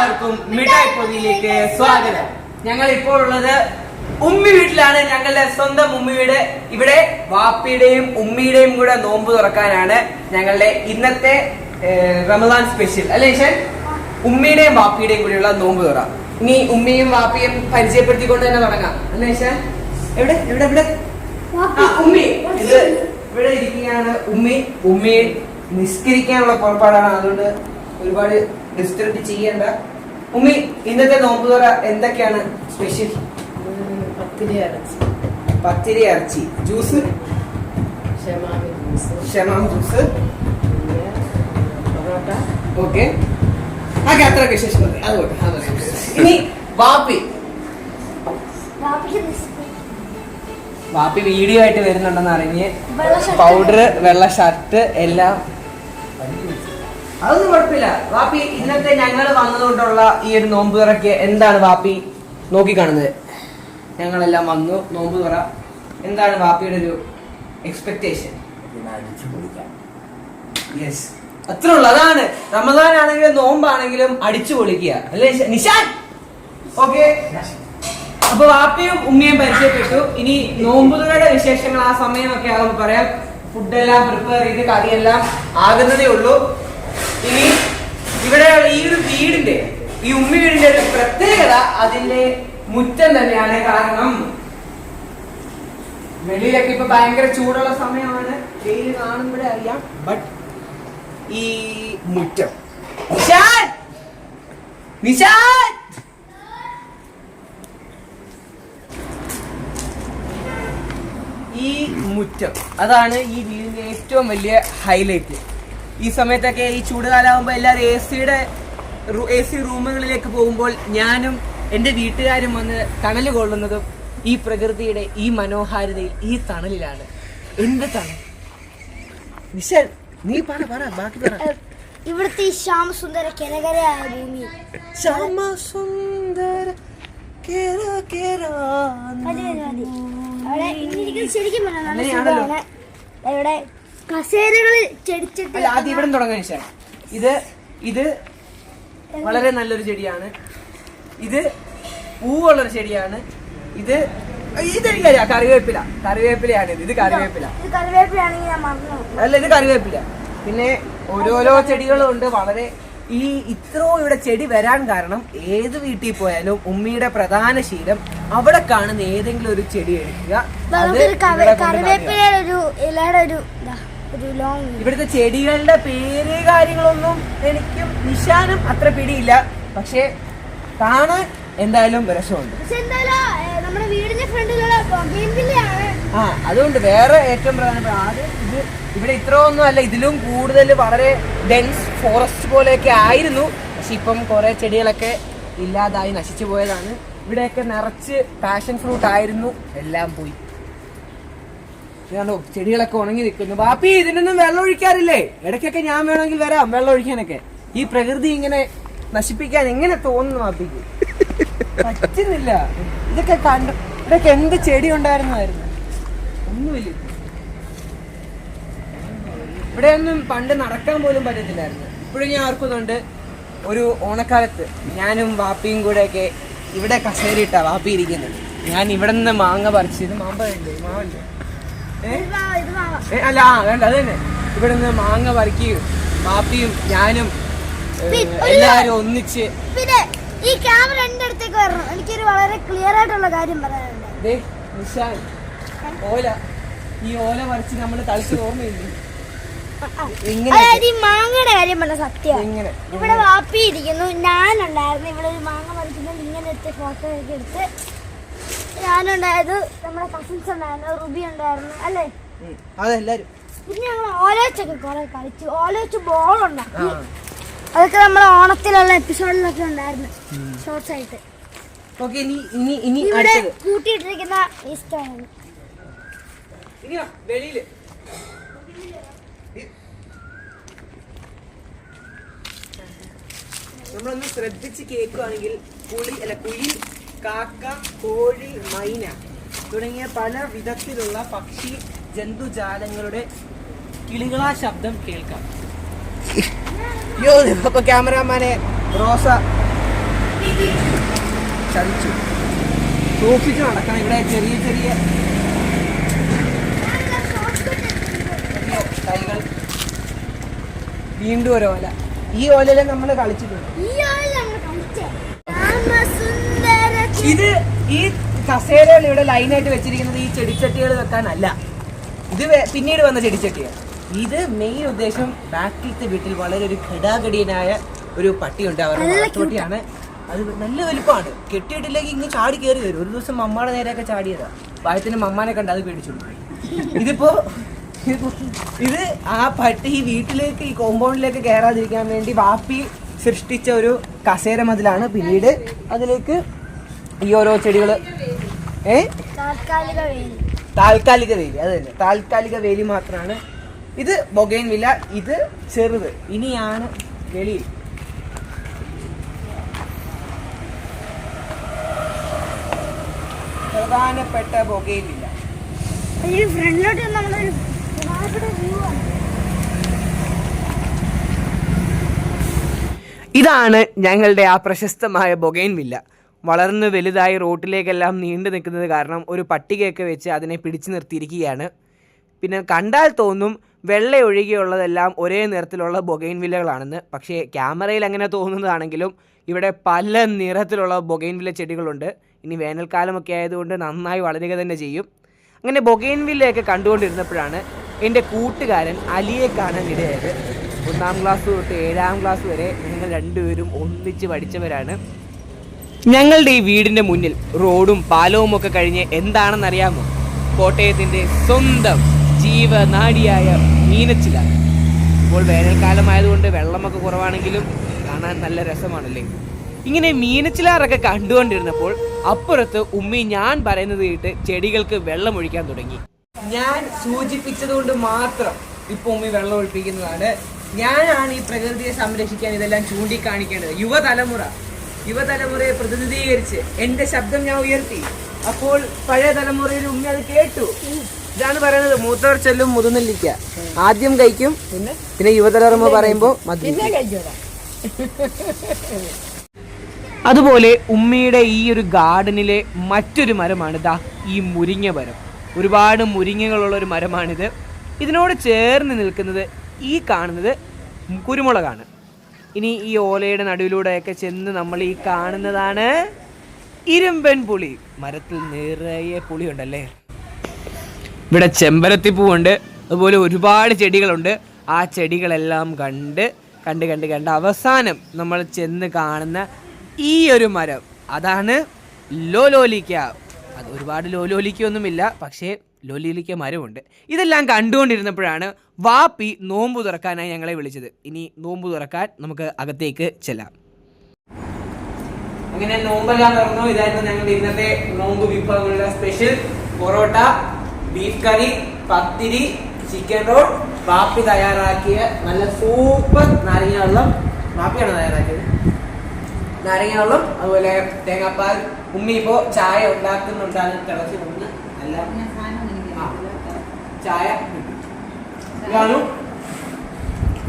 എല്ലാവർക്കും മിഠായി പൊതിയിലേക്ക് സ്വാഗതം. ഞങ്ങൾ ഇപ്പോൾ ഉള്ളത് ഉമ്മി വീട്ടിലാണ്. ഞങ്ങളുടെ സ്വന്തം ഉമ്മി വീട്. ഇവിടെ വാപ്പിയുടെയും ഉമ്മിയുടെയും കൂടെ നോമ്പ് തുറക്കാനാണ് ഞങ്ങളുടെ ഇന്നത്തെ റമദാൻ സ്പെഷ്യൽ അല്ലേ ഈശൻ? ഉമ്മിയുടെയും വാപ്പിയുടെയും കൂടെയുള്ള നോമ്പ് തുറ. ഇനി ഉമ്മിയും വാപ്പിയും പരിചയപ്പെടുത്തിക്കൊണ്ട് തന്നെ തുടങ്ങാം. അല്ലേ ഈശൻ? എവിടെ? എവിടെ? എവിടെ? ഉമ്മി. ഇത് ഇവിടെ ഇരിക്കുകയാണ് ഉമ്മി. ഉമ്മി നിസ്കരിക്കാനുള്ള പുറപ്പാടാണ്. അതുകൊണ്ട് ഒരുപാട് ഡിസ്റ്റർബ് ചെയ്യണ്ട. ഉമ്മി ഇന്നത്തെ നോമ്പ് തുറ എന്തൊക്കെയാണ് സ്പെഷ്യൽ പത്തിരി ഇറച്ചി ജ്യൂസ് ഷമാം ജ്യൂസ് ഓക്കെ ആകെ അത്രയൊക്കെ ശേഷം മതി. അതുകൊണ്ട് ഇനി വാപ്പി. വാപ്പി വീഡിയോ ആയിട്ട് വരുന്നുണ്ടെന്ന് അറിഞ്ഞ് പൗഡർ വെള്ള ഷർട്ട് എല്ലാം. അതൊന്നും കുഴപ്പമില്ല. വാപ്പി ഇന്നത്തെ ഞങ്ങൾ വന്നതുകൊണ്ടുള്ള ഈ ഒരു നോമ്പ് തുറക്ക് എന്താണ് വാപ്പി നോക്കിക്കാണുന്നത്? ഞങ്ങളെല്ലാം വന്നു നോമ്പ് തുറ. എന്താണ് വാപ്പിയുടെ ഒരു എക്സ്പെക്ടേഷൻ യെസ് അത്രേ ഉള്ളു. അതാണ്. റമദാൻ ആണെങ്കിലും നോമ്പാണെങ്കിലും അടിച്ചു പൊളിക്കുക. അല്ലേ നിഷാൻ? ഓക്കെ അപ്പൊ വാപ്പയും ഉമ്മയും പരിചയപ്പെട്ടു. ഇനി നോമ്പുതുറയുടെ വിശേഷങ്ങൾ ആ സമയമൊക്കെ ആകുമ്പോൾ പറയാം. ഫുഡെല്ലാം പ്രിപ്പയർ ചെയ്ത് കറിയെല്ലാം ആകുന്നതേ ഉള്ളൂ. ഇനി ഇവിടെ ഈ ഒരു വീടിന്റെ ഈ ഉമ്മി വീടിന്റെ ഒരു പ്രത്യേകത അതിന്റെ മുറ്റം തന്നെയാണ് കാരണം വെളിയിലൊക്കെ ഇപ്പൊ ഭയങ്കര ചൂടുള്ള സമയമാണ്. വെയിൽ കാണുമ്പോഴേ അറിയാം. ബട്ട് ഈ മുറ്റം. നിഷാൻ നിഷാൻ ഈ മുറ്റം. അതാണ് ഈ വീടിന്റെ ഏറ്റവും വലിയ ഹൈലൈറ്റ് ഈ സമയത്തൊക്കെ ഈ ചൂട് ചൂടുകാലാകുമ്പോൾ എല്ലാവരും എ സിയുടെ എ സി റൂമുകളിലേക്ക് പോകുമ്പോൾ ഞാനും എന്റെ വീട്ടുകാരും വന്ന് തണൽ കൊള്ളുന്നതും ഈ പ്രകൃതിയുടെ ഈ മനോഹാരിതയിൽ ഈ തണലിലാണ്. എന്ത് തണൽ? നിശാൻ നീ പറ പറ ബാക്കി പറ. ഇവിടുത്തെ ഈ ശ്യാമസുന്ദര കിരകരയായ ഭൂമി. ശ്യാമസുന്ദര ശരിക്കും ഇവിടെ അല്ല ഇവിടെ തുടങ്ങാൻ നിശാൻ ഇത് ഇത് വളരെ നല്ലൊരു ചെടിയാണ്. ഇത് പൂവുള്ളൊരു ചെടിയാണ്. ഇത് ഇതെനിക്കറിയാം കറിവേപ്പില. കറിവേപ്പിലയാണ് ഇത് ഇത് കറിവേപ്പില. അല്ല ഇത് കറിവേപ്പില. പിന്നെ ഓരോരോ ചെടികളും ഉണ്ട് വളരെ ഈ ഇത്രയും ഇവിടെ ചെടി വരാൻ കാരണം ഏത് വീട്ടിൽ പോയാലും ഉമ്മിയുടെ പ്രധാന ശീലം അവിടെ കാണുന്ന ഏതെങ്കിലും ഒരു ചെടി എടുക്കുക. അത്. കറിവേപ്പിലയുടെ ഒരു ഇലയുടെ ഒരു ഇവിടുത്തെ ചെടികളുടെ പേര് കാര്യങ്ങളൊന്നും എനിക്കും നിശാനും അത്ര പിടിയില്ല. പക്ഷേ കാണാൻ എന്തായാലും രസമുണ്ട്. ആ അതുകൊണ്ട് വേറെ ഏറ്റവും പ്രധാനപ്പെട്ട ആദ്യം ഇത് ഇവിടെ ഇത്ര ഒന്നും അല്ല ഇതിലും കൂടുതൽ വളരെ ഡെൻസ് ഫോറസ്റ്റ് പോലെയൊക്കെ ആയിരുന്നു. പക്ഷെ ഇപ്പം കുറെ ചെടികളൊക്കെ ഇല്ലാതായി നശിച്ചു പോയതാണ്. ഇവിടെയൊക്കെ നിറച്ച് പാഷൻ ഫ്രൂട്ട് ആയിരുന്നു. എല്ലാം പോയി. ഇതാണോ ചെടികളൊക്കെ ഉണങ്ങി നിൽക്കുന്നു ബാപ്പി ഇതിനൊന്നും വെള്ളം ഒഴിക്കാറില്ലേ? ഇടയ്ക്കൊക്കെ ഞാൻ വേണമെങ്കിൽ വരാം വെള്ളം ഒഴിക്കാനൊക്കെ. ഈ പ്രകൃതി ഇങ്ങനെ നശിപ്പിക്കാൻ എങ്ങനെ തോന്നുന്നു ബാപ്പിക്ക്? പറ്റുന്നില്ല. ഇതൊക്കെ കണ്ടു ഇതൊക്കെ എന്ത് ചെടി ഉണ്ടായിരുന്നായിരുന്നു? ഒന്നുമില്ല. ഇവിടെയൊന്നും പണ്ട് നടക്കാൻ പോലും പറ്റത്തില്ലായിരുന്നു. ഇപ്പോഴും ഞാൻ ഓർക്കുന്നുണ്ട് ഒരു ഓണക്കാലത്ത് ഞാനും വാപ്പിയും കൂടെ ഒക്കെ ഇവിടെ കസേരയിട്ടാ വാപ്പി ഇരിക്കുന്നത്. ഞാൻ ഇവിടെ നിന്ന് മാങ്ങ പറിച്ചത്. വാ. ഏ, അല്ല വേണ്ട അത് തന്നെ. ഇവിടെ നിന്ന് മാങ്ങ പറിക്കുകയും മാപ്പിയും ഞാനും എല്ലാരും ഒന്നിച്ച് പിന്നെ ഈ ക്യാമറ എന്റെ അടുത്തേക്ക് വരണം. എനിക്കൊരു വളരെ ക്ലിയർ ആയിട്ടുള്ള കാര്യം പറയാനുണ്ട്. ദേ നിശാൻ ഓല. ഈ ഓല പറിച്ച് നമ്മൾ തളിച്ച് ഓർമ്മയില്ലേ? അതായത് ഈ മാങ്ങയുടെ കാര്യം പറഞ്ഞ സത്യം. ഇവിടെ വാപ്പി ഇരിക്കുന്നു. ഞാനുണ്ടായിരുന്നു. ഇവിടെ ഒരു മാങ്ങ പറിക്കുമ്പോൾ ഇങ്ങനെ എടുത്ത് ഫോട്ടോ ഒക്കെ എടുത്ത് ഞാനുണ്ടായത് നമ്മുടെ കസിൻസ് ഉണ്ടായിരുന്നു റുബി ഉണ്ടായിരുന്നു അല്ലേ. അതെല്ലാരും. പിന്നെ ഞങ്ങൾ ഓലോച്ചൊക്കെ കുറെ കളിച്ചു. ഓലോച്ച് അതൊക്കെ നമ്മുടെ ഓണത്തിലുള്ള എപ്പിസോഡിലൊക്കെ ഉണ്ടായിരുന്നു ഷോർട്സ് ആയിട്ട്. ഇനി ഇനി ഇനി ഇവിടെ കൂട്ടിയിട്ടിരിക്കുന്ന ഇഷ്ടമാണ് വെളിയിൽ. നമ്മളൊന്ന് ശ്രദ്ധിച്ച് കേൾക്കുകയാണെങ്കിൽ കുളി അല്ല കുയിൽ കാക്ക കോഴി മൈന തുടങ്ങിയ പല വിധത്തിലുള്ള പക്ഷി ജന്തുജാലങ്ങളുടെ കിളികളാ ശബ്ദം കേൾക്കാം. അയ്യോ അപ്പൊ ക്യാമറാമാനെ റോസ ചതിച്ചു. സൂക്ഷിച്ചു നടക്കണം. ഇവിടെ ചെറിയ ചെറിയ ചെറിയ തൈകൾ വീണ്ടും ഒരു ഓല. ഈ ഓലയിലെ നമ്മൾ കളിച്ചിട്ടുണ്ട് ഈ ആൾ നമ്മൾ കളിച്ചേ. രാമസുന്ദര ഇത് ഈ കസേരകൾ ഇവിടെ ലൈനായിട്ട് വെച്ചിരിക്കുന്നത് ഈ ചെടിച്ചട്ടികൾ വെക്കാനല്ല. ഇത് പിന്നീട് വന്ന ചെടിച്ചട്ടിയാണ് ഇത് മെയിൻ ഉദ്ദേശം ബാക്കിലത്തെ വീട്ടിൽ വളരെ ഒരു ഘടാഘടിയനായ ഒരു പട്ടിയുണ്ട് അവരുടെ വളർത്തുപട്ടിയാണ്. അത് നല്ല വലുപ്പമാണ്. കെട്ടിയിട്ടില്ലെങ്കിൽ ഇങ്ങ് ചാടി കയറി വരും. ഒരു ദിവസം മമ്മാടെ നേരെയൊക്കെ ചാടിയതാ. പായത്തിന് മമ്മാനെ കണ്ട് അത് പേടിച്ചു ഇതിപ്പോ ഇത് ആ പട്ടി ഈ വീട്ടിലേക്ക് ഈ കോമ്പൗണ്ടിലേക്ക് കയറാതിരിക്കാൻ വേണ്ടി വാപ്പി സൃഷ്ടിച്ച ഒരു കസേര മതിലാണ്. പിന്നീട് അതിലേക്ക് ഈ ഓരോ ചെടികൾ ഏ? വേലി. താൽക്കാലിക വേലി അത് തന്നെ. താൽക്കാലിക വേലി മാത്രമാണ് ഇത് ബൊഗൈൻ വില ഇത് ചെറുത്. ഇനിയാണ് വെളിയിൽ പ്രധാനപ്പെട്ട ബൊഗൈൻ വില ഫ്രണ്ടിലോട്ട് നമ്മളൊരു ഇതാണ് ഞങ്ങളുടെ ആ പ്രശസ്തമായ ബൊഗൈൻ വില്ല. വളർന്ന് വലുതായി റോട്ടിലേക്കെല്ലാം നീണ്ടു നിൽക്കുന്നത് കാരണം ഒരു പട്ടികയൊക്കെ വെച്ച് അതിനെ പിടിച്ചു നിർത്തിയിരിക്കുകയാണ്. പിന്നെ കണ്ടാൽ തോന്നും വെള്ള ഒഴികെയുള്ളതെല്ലാം ഒരേ നിറത്തിലുള്ള ബൊഗൈൻ വില്ലകളാണെന്ന്. പക്ഷേ ക്യാമറയിൽ അങ്ങനെ തോന്നുന്നതാണെങ്കിലും ഇവിടെ പല നിറത്തിലുള്ള ബൊഗൈൻ വില്ല ചെടികളുണ്ട്. ഇനി വേനൽക്കാലമൊക്കെ ആയതുകൊണ്ട് നന്നായി വളരുക തന്നെ ചെയ്യും. അങ്ങനെ ബൊഗൈൻ വില്ലയൊക്കെ കണ്ടുകൊണ്ടിരുന്നപ്പോഴാണ് എന്റെ കൂട്ടുകാരൻ അലിയെ കാണാൻ ഇടയായത്. ഒന്നാം ക്ലാസ് തൊട്ട് ഏഴാം ക്ലാസ് വരെ ഞങ്ങൾ രണ്ടുപേരും ഒന്നിച്ച് പഠിച്ചവരാണ്. ഞങ്ങളുടെ ഈ വീടിന്റെ മുന്നിൽ റോഡും പാലവും ഒക്കെ കഴിഞ്ഞ് എന്താണെന്നറിയാമോ? കോട്ടയത്തിന്റെ സ്വന്തം ജീവനാടിയായ മീനച്ചില. ഇപ്പോൾ വേനൽക്കാലമായതുകൊണ്ട് വെള്ളമൊക്കെ കുറവാണെങ്കിലും കാണാൻ നല്ല രസമാണല്ലേ? ഇങ്ങനെ മീനച്ചിലാറൊക്കെ കണ്ടുകൊണ്ടിരുന്നപ്പോൾ അപ്പുറത്ത് ഉമ്മി ഞാൻ പറയുന്നത് കേട്ട് ചെടികൾക്ക് വെള്ളം ഒഴിക്കാൻ തുടങ്ങി. ഞാൻ സൂചിപ്പിച്ചത് കൊണ്ട് മാത്രം ഇപ്പൊ ഉമ്മി വെള്ളം ഒഴിപ്പിക്കുന്നതാണ്. ഞാനാണ് ഈ പ്രകൃതിയെ സംരക്ഷിക്കാൻ ഇതെല്ലാം ചൂണ്ടിക്കാണിക്കേണ്ടത്. യുവതലമുറ യുവതലമുറയെ പ്രതിനിധീകരിച്ച് എന്റെ ശബ്ദം ഞാൻ ഉയർത്തി. അപ്പോൾ പഴയ തലമുറയിൽ ഉമ്മി അത് കേട്ടു. ഇതാണ് പറയുന്നത് മൂത്തവർ ചെല്ലും മുതുനെല്ലിക്ക. ആദ്യം കഴിക്കും പിന്നെ? പിന്നെ യുവതലമുറ പറയുമ്പോൾ അതുപോലെ ഉമ്മയുടെ ഈ ഒരു ഗാർഡനിലെ മറ്റൊരു മരമാണ് ദാ ഈ മുരിങ്ങ മരം. ഒരുപാട് മുരിങ്ങകളുള്ള ഒരു മരമാണിത്. ഇതിനോട് ചേർന്ന് നിൽക്കുന്നത് ഈ കാണുന്നത് കുരുമുളകാണ്. ഇനി ഈ ഓലയുടെ നടുവിലൂടെയൊക്കെ ചെന്ന് നമ്മൾ ഈ കാണുന്നതാണ് ഇരുമ്പൻ പുളി. മരത്തിൽ നിറയെ പുളിയുണ്ടല്ലേ? ഇവിടെ ചെമ്പരത്തി ചെമ്പരത്തിപ്പൂവുണ്ട് അതുപോലെ ഒരുപാട് ചെടികളുണ്ട്. ആ ചെടികളെല്ലാം കണ്ട് കണ്ട് കണ്ട് കണ്ട് അവസാനം നമ്മൾ ചെന്ന് കാണുന്ന ഈ ഒരു മരം. അതാണ് ലോലോലിക്ക. അത് ഒരുപാട് ലോലോലിക്കൊന്നുമില്ല. പക്ഷേ ലോലോലിക്ക മരമുണ്ട് ഇതെല്ലാം കണ്ടുകൊണ്ടിരുന്നപ്പോഴാണ് വാപ്പി നോമ്പ് തുറക്കാനായി ഞങ്ങളെ വിളിച്ചത്. ഇനി നോമ്പ് തുറക്കാൻ നമുക്ക് അകത്തേക്ക് ചെല്ലാം. അങ്ങനെ നോമ്പെല്ലാം തുറന്നു. ഇതായിരുന്നു ഞങ്ങളുടെ ഇന്നത്തെ നോമ്പ് വിഭവങ്ങളുടെ special. Parotta beef curry pathiri chicken roll. വാപ്പി തയ്യാറാക്കിയ നല്ല സൂപ്പർ നാരങ്ങ വെള്ളം. വാപ്പിയാണ് തയ്യാറാക്കിയത്? നാരങ്ങ വെള്ളം അതുപോലെ തേങ്ങാപ്പാൽ ഉമ്മി ഇപ്പോ ചായ ഉണ്ടാക്കുന്നുണ്ടാണ് തിളച്ച് ചായ ഇതാണ്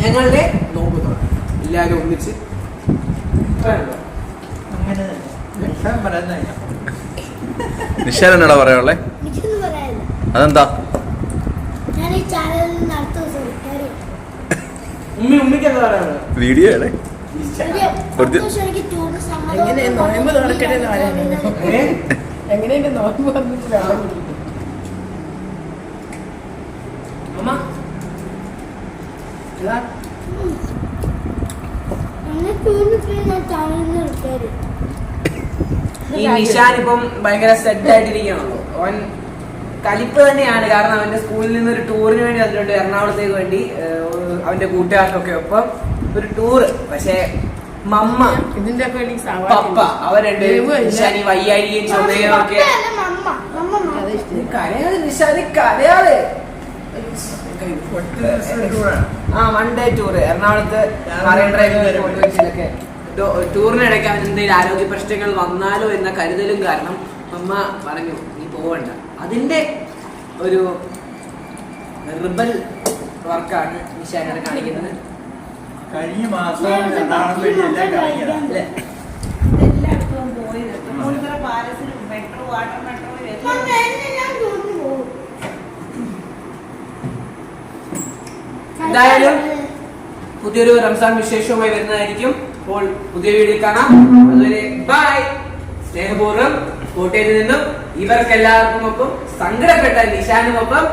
ഞങ്ങളുടെ നോമ്പ് തുറ. എല്ലാവരും ഒന്നിച്ച് നിഷാൻ എന്നോടാ പറയാനുള്ളേ? അതെന്താ? ഞാൻ ഈ ചാനലിൽ നിന്ന് അടുത്ത ദിവസം നോമ്പ് ഉമ്മി ഉമ്മിക്ക് എന്താ പറയാനുള്ളത് വീഡിയോ ആണേ ഒരു പത്ത് ദിവസം എനിക്ക് ടൂറിന് സമ്മതം എങ്ങനെ നോയമ്പ് തുറക്കട്ടെ എന്ന് പറയാനാണ് ഏ? എങ്ങനെ എന്റെ നോയമ്പ് വന്നിട്ട് വെള്ളം കുടിക്കും അമ്മ ഇതാ. അങ്ങനെ ടൂറിന് പോയി ഞാൻ ചാനലിൽ നിന്ന് കയറി ഈ നിഷാൻ ഇപ്പം ഭയങ്കര സെറ്റ് ആയിട്ടിരിക്കുകയാണല്ലോ. അവൻ കലിപ്പ് തന്നെയാണ്. കാരണം അവന്റെ സ്കൂളിൽ നിന്ന് ഒരു ടൂറിന് വേണ്ടി വന്നിട്ടുണ്ട് എറണാകുളത്തേക്ക് വേണ്ടി. അവന്റെ കൂട്ടുകാർക്കൊക്കെ ഒപ്പം ഒരു ടൂറ് പക്ഷേ മമ്മ ഇതിന്റെ പപ്പ അവരുണ്ട് നിഷാൻ ഈ വയ്യാഴികയും ചുമയും ഒക്കെ. കരയാതെ നിഷാൻ കരയാതെ ആ വൺ ഡേ ടൂർ എറണാകുളത്ത് മറൈൻ ഡ്രൈവിംഗ് ഫോർട്ട് കൊച്ചിയിലൊക്കെ ടൂറിനിടയ്ക്ക് എന്തെങ്കിലും ആരോഗ്യ പ്രശ്നങ്ങൾ വന്നാലോ എന്ന കരുതലും കാരണം അമ്മ പറഞ്ഞു നീ പോവണ്ട. അതിന്റെ ഒരു റിബൽ വർക്കാണ് നിഷാനോട് കാണിക്കുന്നത്. കഴിഞ്ഞ മാസം എല്ലായിടത്തും വാട്ടർ മെട്രോയിൽ മമ്മ, എന്നെ ഞാൻ ജോലിക്ക് പോകും. എന്തായാലും പുതിയൊരു റംസാൻ വിശേഷവുമായി വരുന്നതായിരിക്കും. അപ്പോൾ പുതിയ വീഡിയോ കാണാം. അതുവരെ ബൈ സ്നേഹപൂർവം കോട്ടയത്ത് നിന്നും ഇവർക്കെല്ലാവർക്കും ഒപ്പം സങ്കടപ്പെട്ട നിശാനുമൊപ്പം